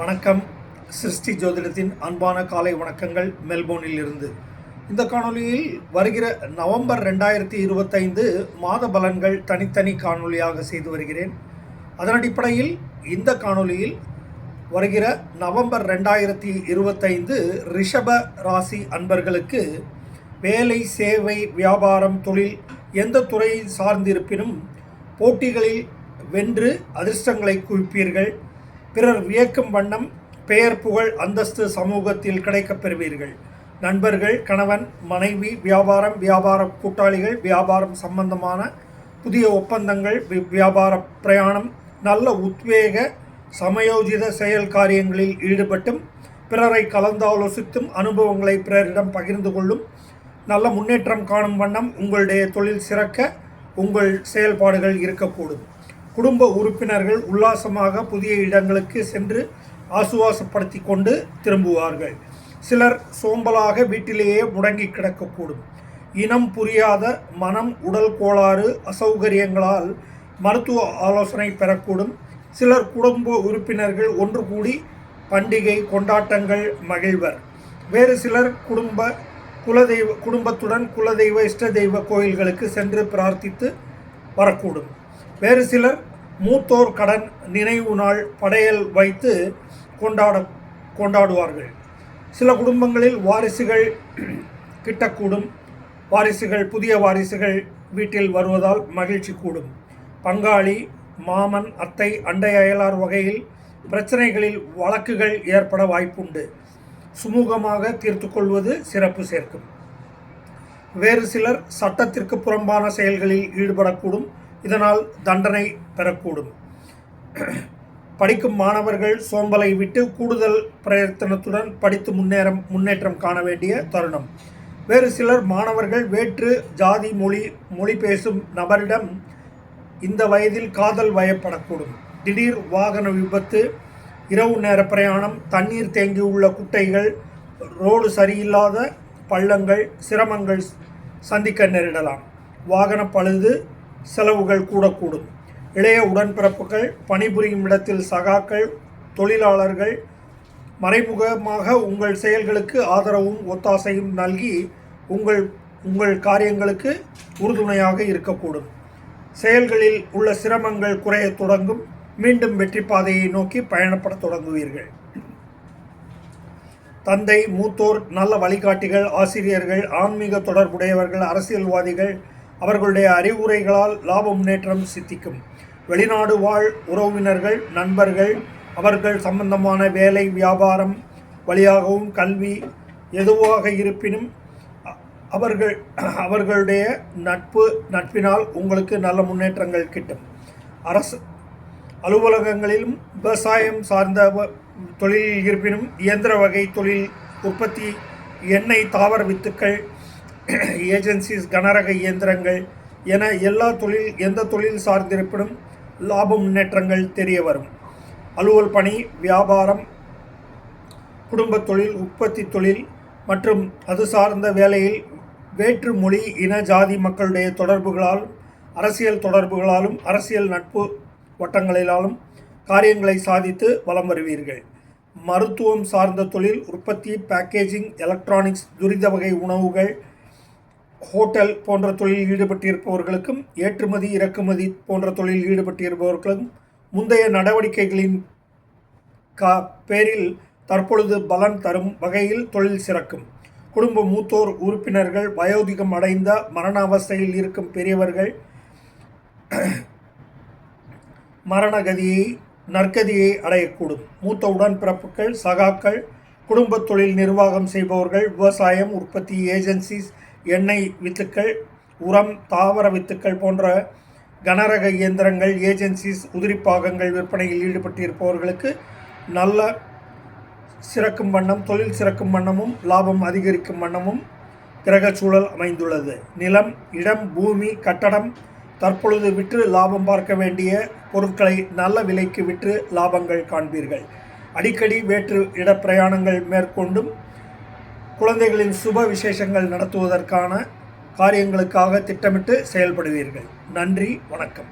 வணக்கம். சிருஷ்டி ஜோதிடத்தின் அன்பான காலை வணக்கங்கள் மெல்போர்னில் இருந்து. இந்த காணொலியில் வருகிற நவம்பர் ரெண்டாயிரத்தி இருபத்தைந்து மாத பலன்கள் தனித்தனி காணொளியாக செய்து வருகிறேன். அதன் அடிப்படையில் இந்த காணொளியில் வருகிற நவம்பர் ரெண்டாயிரத்தி இருபத்தைந்து ரிஷப ராசி அன்பர்களுக்கு வேலை சேவை வியாபாரம் தொழில் எந்த துறையை சார்ந்திருப்பினும் போட்டிகளில் வென்று அதிர்ஷ்டங்களை குவிப்பீர்கள். பிறர் வியக்கும் வண்ணம் பெயர் புகழ் அந்தஸ்து சமூகத்தில் கிடைக்கப் பெறுவீர்கள். நண்பர்கள் கணவன் மனைவி வியாபாரம் வியாபார கூட்டாளிகள் வியாபாரம் சம்பந்தமான புதிய ஒப்பந்தங்கள் வியாபார பிரயாணம் நல்ல உத்வேக சமயோஜித செயல் காரியங்களில் ஈடுபட்டும் பிறரை கலந்தாலோசித்தும் அனுபவங்களை பிறரிடம் பகிர்ந்து கொள்ளும் நல்ல முன்னேற்றம் காணும் வண்ணம் உங்களுடைய தொழில் சிறக்க உங்கள் செயல்பாடுகள் இருக்கக்கூடும். குடும்ப உறுப்பினர்கள் உல்லாசமாக புதிய இடங்களுக்கு சென்று ஆசுவாசப்படுத்தி கொண்டு திரும்புவார்கள். சிலர் சோம்பலாக வீட்டிலேயே முடங்கி கிடக்கக்கூடும். இனம் புரியாத மனம் உடல் கோளாறு அசௌகரியங்களால் மருத்துவ ஆலோசனை பெறக்கூடும். சிலர் குடும்ப உறுப்பினர்கள் ஒன்று கூடி பண்டிகை கொண்டாட்டங்கள் மகிழ்வர். வேறு சிலர் குடும்ப குலதெய்வ குடும்பத்துடன் குலதெய்வ இஷ்ட தெய்வ கோயில்களுக்கு சென்று பிரார்த்தித்து வரக்கூடும். வேறு சிலர் மூத்தோர் கடன் நினைவு நாள் படையல் வைத்து கொண்டாட கொண்டாடுவார்கள். சில குடும்பங்களில் வாரிசுகள் கிட்டக்கூடும். வாரிசுகள் புதிய வாரிசுகள் வீட்டில் வருவதால் மகிழ்ச்சி கூடும். பங்காளி மாமன் அத்தை அண்டை அயலார் வகையில் பிரச்சனைகளில் வழக்குகள் ஏற்பட வாய்ப்புண்டு. சுமூகமாக தீர்த்து கொள்வது சிறப்பு சேர்க்கும். வேறு சிலர் சட்டத்திற்கு புறம்பான செயல்களில் ஈடுபடக்கூடும். இதனால் தண்டனை பெறக்கூடும். படிக்கும் மாணவர்கள் சோம்பலை விட்டு கூடுதல் பிரயத்தனத்துடன் படித்து முன்னேறம் முன்னேற்றம் காண வேண்டிய தருணம். வேறு சிலர் மாணவர்கள் வேற்று ஜாதி மொழி மொழி பேசும் நபரிடம் இந்த வயதில் காதல் வயப்படக்கூடும். திடீர் வாகன விபத்து இரவு நேர பிரயாணம் தண்ணீர் தேங்கியுள்ள குட்டைகள் ரோடு சரியில்லாத பள்ளங்கள் சிரமங்கள் சந்திக்க நேரிடலாம். வாகன பழுது செலவுகள் கூடக்கூடும். இளைய உடன்பிறப்புகள் பணிபுரியும் இடத்தில் சகாக்கள் தொழிலாளர்கள் மறைமுகமாக உங்கள் செயல்களுக்கு ஆதரவும் ஒத்தாசையும் நல்கி உங்கள் உங்கள் காரியங்களுக்கு உறுதுணையாக இருக்கக்கூடும். செயல்களில் உள்ள சிரமங்கள் குறையத் தொடங்கும். மீண்டும் வெற்றி பாதையை நோக்கி பயணப்படத் தொடங்குவீர்கள். தந்தை மூத்தோர் நல்ல வழிகாட்டிகள் ஆசிரியர்கள் ஆன்மீக தொடர்புடையவர்கள் அரசியல்வாதிகள் அவர்களுடைய அறிவுரைகளால் லாப முன்னேற்றம் சித்திக்கும். வெளிநாடு வாழ் உறவினர்கள் நண்பர்கள் அவர்கள் சம்பந்தமான வேலை வியாபாரம் வழியாகவும் கல்வி எதுவாக இருப்பினும் அவர்கள் அவர்களுடைய நட்பு நட்பினால் உங்களுக்கு நல்ல முன்னேற்றங்கள் கிட்டும். அரசு அலுவலகங்களிலும் விவசாயம் சார்ந்த வ- தொழிலில் இருப்பினும் இயந்திர வகை தொழில் உற்பத்தி எண்ணெய் தாவர வித்துக்கள் ஏஜென்சிஸ் கனரக இயந்திரங்கள் என எல்லா தொழில் எந்த தொழில் சார்ந்திருப்பினும் லாப முன்னேற்றங்கள் தெரிய வரும். அலுவல் பணி வியாபாரம் குடும்பத் தொழில் உற்பத்தி தொழில் மற்றும் அது சார்ந்த வேலையில் வேற்று மொழி இன ஜாதி மக்களுடைய தொடர்புகளாலும் அரசியல் தொடர்புகளாலும் அரசியல் நட்பு வட்டங்களிலாலும் காரியங்களை சாதித்து வலம் வருவீர்கள். மருத்துவம் சார்ந்த தொழில் உற்பத்தி பேக்கேஜிங் எலக்ட்ரானிக்ஸ் துரித வகை உணவுகள் ஹோட்டல் போன்ற தொழிலில் ஈடுபட்டிருப்பவர்களுக்கும் ஏற்றுமதி இறக்குமதி போன்ற தொழிலில் ஈடுபட்டிருப்பவர்களுக்கும் முந்தைய நடவடிக்கைகளின் கா பேரில் தற்பொழுது பலன் தரும் வகையில் தொழில் சிறக்கும். குடும்ப மூத்தோர் உறுப்பினர்கள் வயோதிகம் அடைந்த மரண அவஸ்தையில் இருக்கும் பெரியவர்கள் மரணகதியை நற்கதியை அடையக்கூடும். மூத்த உடன்பிறப்புகள் சகாக்கள் குடும்பத் தொழில் நிர்வாகம் செய்பவர்கள் விவசாயம் உற்பத்தி ஏஜென்சிஸ் எண்ணெய் வித்துக்கள் உரம் தாவர வித்துக்கள் போன்ற கனரக இயந்திரங்கள் ஏஜென்சிஸ் உதிரிப்பாகங்கள் விற்பனையில் ஈடுபட்டிருப்பவர்களுக்கு நல்ல சிறக்கும் வண்ணம் தொழில் சிறக்கும் வண்ணமும் லாபம் அதிகரிக்கும் வண்ணமும் கிரக சூழல் அமைந்துள்ளது. நிலம் இடம் பூமி கட்டடம் தற்பொழுது விற்று லாபம் பார்க்க வேண்டிய பொருட்களை நல்ல விலைக்கு விற்று லாபங்கள் காண்பீர்கள். அடிக்கடி வேற்று இட பிரயாணங்கள் மேற்கொண்டும் குழந்தைகளின் சுப விசேஷங்கள் நடத்துவதற்கான காரியங்களுக்காக திட்டமிட்டு செயல்படுவீர்கள். நன்றி வணக்கம்.